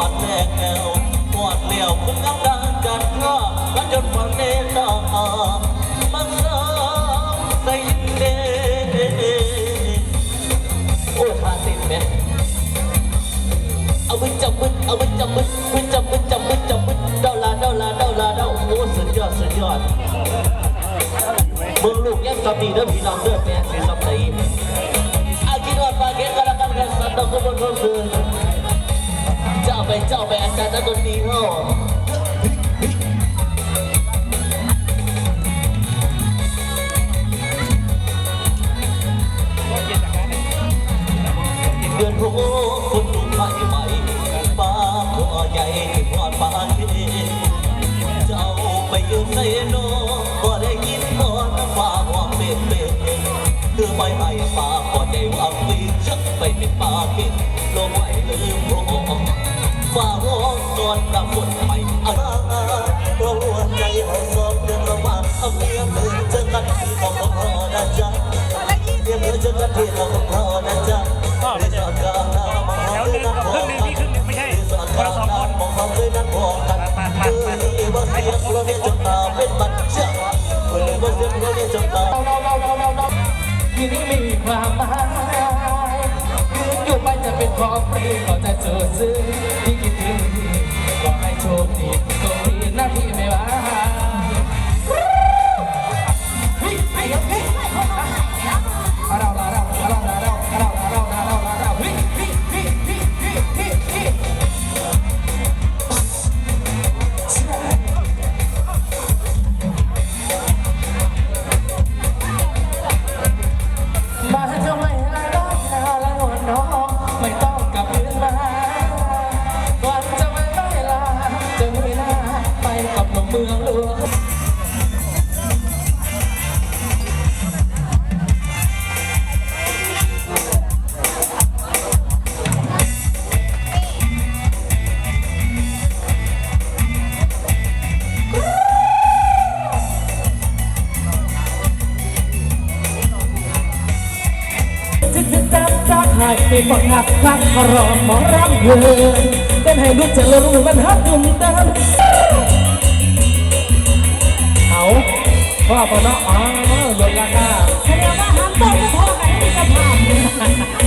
อดแล้วหอดแล้วคุณกำลังกันข้ามันจนฟังเนตามันสาวใส่เดโอ้ทาติดไหมเอามือจับมือเอามือจับมือมือจับมือจับมือจับมือเดาลาเดาลาเดาลาเดาโอ้สุดยอดสุดยอดมึงลูกยังจำดีเด้อพี่น้องเด้อแม่สิจำได้ เจ้าไปเจ้าไปอาจารย์นักดนตรีเขาเดือนหกคุณลุงไปใหม่ป้าหัวใหญ่ที่พอดปานเทเจ้าไปยืนในโนก็ได้ยินหมดฟ้าห้องเป็นเป็นคือไม่ให้ป้าพอใจว่าฟีชักไปเป็นป้าเก็บลงไว้ลืมโอ ฟ้าร้องก่อนกับฝนใหม่อาเพราะหัวใจเราสองเดือนละมาเอาเมียเธอจอกันที่ของพอนะจ๊ะเมียเธอจอกันที่ของพอนะจ๊ะรีสอร์ทกลางน้ำมองเขาเลยนั่งมองกันรีสอร์ทกลางน้ำมองเขาเลยนั่งมองกันเฮ้ยบ่เสียงเราเนี่ยจนตาเป็นมันเชื่อเฮ้ยบ่เสียงเราเนี่ยจนตาที่นี้ไม่มีความหมายคืนอยู่ไปจะเป็นของฟรีก็จะเจอซื้อ หายไปหมดหักพักรอหมอรำเยินเป็นให้ลูกเจะลงมันฮักอุ่มเต้นเขาพ่อปะเนาะอ๋อลดราคาแสดงว่าหามตกไม่พอกันให้มีสภา